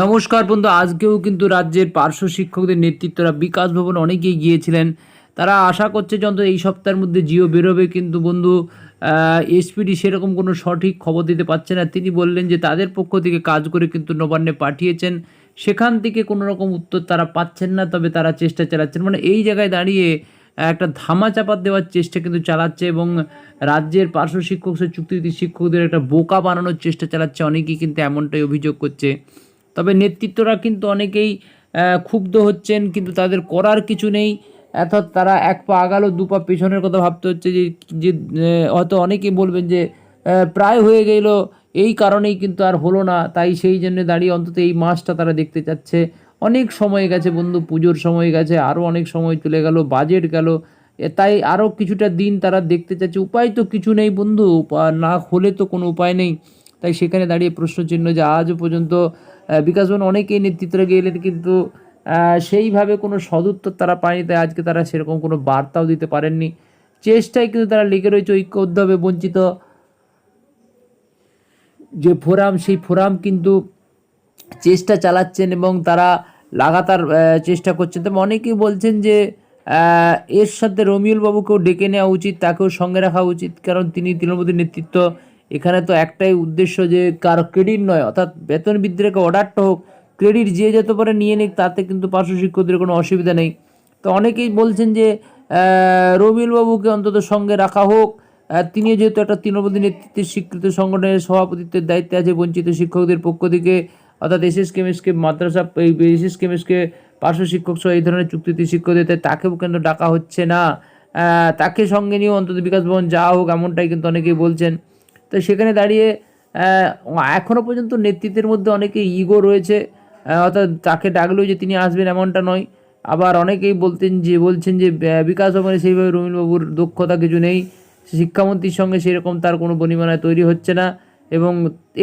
নমস্কার বন্ধু, আজকেও কিন্তু রাজ্যের পার্শ্ব শিক্ষকদের নেতৃত্বরা বিকাশ ভবন অনেকেই গিয়েছিলেন। তারা আশা করছে যত এই সপ্তাহের মধ্যে জিও বেরোবে, কিন্তু বন্ধু এসপিডি সেরকম কোনো সঠিক খবর দিতে পারছে না। তিনি বললেন যে তাদের পক্ষ থেকে কাজ করে কিন্তু নবান্নে পাঠিয়েছেন। সেখান থেকে কোনো রকম উত্তর তারা পাচ্ছেন না, তবে তারা চেষ্টা চালাচ্ছেন। মানে এই জায়গায় দাঁড়িয়ে একটা ধামা চাপা দেওয়ার চেষ্টা কিন্তু চালাচ্ছে এবং রাজ্যের পার্শ্ব শিক্ষক চুক্তিভিত্তিক শিক্ষকদের একটা বোকা বানানোর চেষ্টা চালাচ্ছে। অনেকেই কিন্তু এমনটাই অভিযোগ করছে। নেতৃত্বরা কিন্তু অনেকেই ক্ষুব্ধ হচ্ছেন, কিন্তু তাদের করার কিছু নেই। অর্থাৎ তারা এক পা আগালো, দু পা পেছনের কথা ভাবতে হচ্ছে যে যে হয়তো অনেকেই বলবেন যে প্রায় হয়ে গেল। এই কারণেই কিন্তু আর হলো না। তাই সেই জন্য দাঁড়িয়ে অন্তত এই মাসটা তারা দেখতে চাচ্ছে। অনেক সময় গেছে বন্ধু, পুজোর সময় গেছে আরও অনেক সময় চলে গেল, বাজেট গেল। তাই আরও কিছুটা দিন তারা দেখতে চাচ্ছে। উপায় তো কিছু নেই বন্ধু না হলে তো কোনো উপায় নেই। তাই সেখানে দাঁড়িয়ে প্রশ্নচিহ্ন যে আজও পর্যন্ত বিকাশ ভবন অনেকেই নেতৃত্বে গেলেন কিন্তু সেইভাবে কোনো সদুত্তর তারা পায়নি, তাই আজকে তারা সেরকম কোনো বার্তাও দিতে পারেননি। চেষ্টায় কিন্তু তারা লেগে রয়েছে ঐক্য উদ্যবে বঞ্চিত। যে ফোরাম, সেই ফোরাম কিন্তু চেষ্টা চালাচ্ছেন এবং তারা লাগাতার চেষ্টা করছেন। তবে অনেকেই বলছেন যে এর সাথে রমিউল বাবুকেও ডেকে নেওয়া উচিত, তাকেও সঙ্গে রাখা উচিত, কারণ তিনি তৃণমূলের নেতৃত্ব। এখানে তো একটাই উদ্দেশ্য যে কারও ক্রেডিট নয় অর্থাৎ বেতন বৃদ্ধির অর্ডারটা হোক ক্রেডিট যে যত পারে নিয়ে নিক তাতে কিন্তু পার্শ্ব শিক্ষকদের কোনো অসুবিধা নেই। তো অনেকেই বলছেন যে আহ, রবিউল বাবুকে অন্তত সঙ্গে রাখা হোক। তিনিও যেহেতু একটা তৃণমূলী নেতৃত্বের স্বীকৃত সংগঠনের সভাপতিত্বের দায়িত্বে আছে বঞ্চিত শিক্ষকদের পক্ষ থেকে অর্থাৎ এস এস কেমিসকে মাদ্রাসা এস এস কেমিসকে পার্শ্ব শিক্ষক সহ এই ধরনের চুক্তিতে শিক্ষকদের তাকেও কিন্তু ডাকা হচ্ছে না? তাকে সঙ্গে নিয়েও অন্তত বিকাশ ভবন যাওয়া হোক এমনটাই কিন্তু অনেকেই বলছেন। তো সেখানে দাঁড়িয়ে এখনও পর্যন্ত নেতৃত্বের মধ্যে অনেকে ইগো রয়েছে। অর্থাৎ তাকে ডাকলেও যে তিনি আসবেন এমনটা নয়। আবার অনেকেই বলতেন যে, বলছেন যে বিকাশ ভবনে সেইভাবে রবীন্দ্রবাবুর দক্ষতা কিছু নেই। শিক্ষামন্ত্রীর সঙ্গে সেরকম তার কোনো বনিমানায় তৈরি হচ্ছে না এবং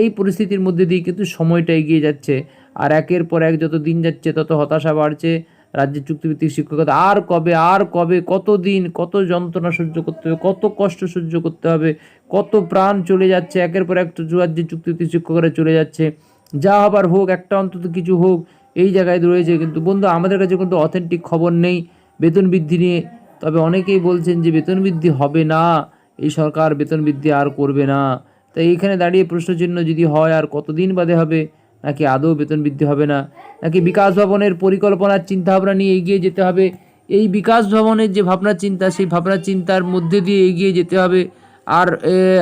এই পরিস্থিতির মধ্যে দিয়ে কিন্তু সময়টা এগিয়ে যাচ্ছে। আর একের পর এক যত দিন যাচ্ছে, তত হতাশা বাড়ছে। রাজ্যের চুক্তিভিত্তিক শিক্ষকতা। আর কবে আর কবে কত দিন কত যন্ত্রণা সহ্য করতে হবে, কত কষ্ট সহ্য করতে হবে, কত প্রাণ চলে যাচ্ছে, একের পর এক রাজ্যের চুক্তিভিত্তিক শিক্ষকরা চলে যাচ্ছে। যা হবার হোক, একটা অন্তত কিছু হোক, এই জায়গায় রয়েছে। কিন্তু বন্ধু, আমাদের কাছে কিন্তু অথেন্টিক খবর নেই, বেতন বৃদ্ধি নিয়ে। তবে অনেকেই বলছেন যে বেতন বৃদ্ধি হবে না, এই সরকার বেতন বৃদ্ধি আর করবে না। তাই এইখানে দাঁড়িয়ে প্রশ্নচিহ্ন যদি হয়, আর কতদিন বাদে হবে? নাকি আদৌ বেতন বৃদ্ধি হবে না? নাকি বিকাশ ভবনের পরিকল্পনার চিন্তাভাবনা নিয়ে এগিয়ে যেতে হবে? এই বিকাশ ভবনের যে ভাবনা চিন্তা, সেই ভাবনা চিন্তার মধ্যে দিয়ে এগিয়ে যেতে হবে। আর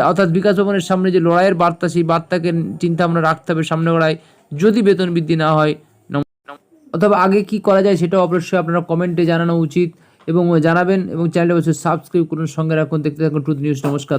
অর্থাৎ বিকাশ ভবনের সামনে যে লড়াইয়ের বার্তা, সেই বার্তাকে চিন্তা আমরা রাখতে হবে সামনে লড়াই যদি বেতন বৃদ্ধি না হয়। অথবা আগে কি করা যায় সেটাও অবশ্যই আপনারা কমেন্টে জানানো উচিত এবং জানাবেন এবং চ্যানেলটা অবশ্যই সাবস্ক্রাইব করুন, সঙ্গে রাখুন। দেখতে থাকুন ট্রুথ নিউজ নমস্কার।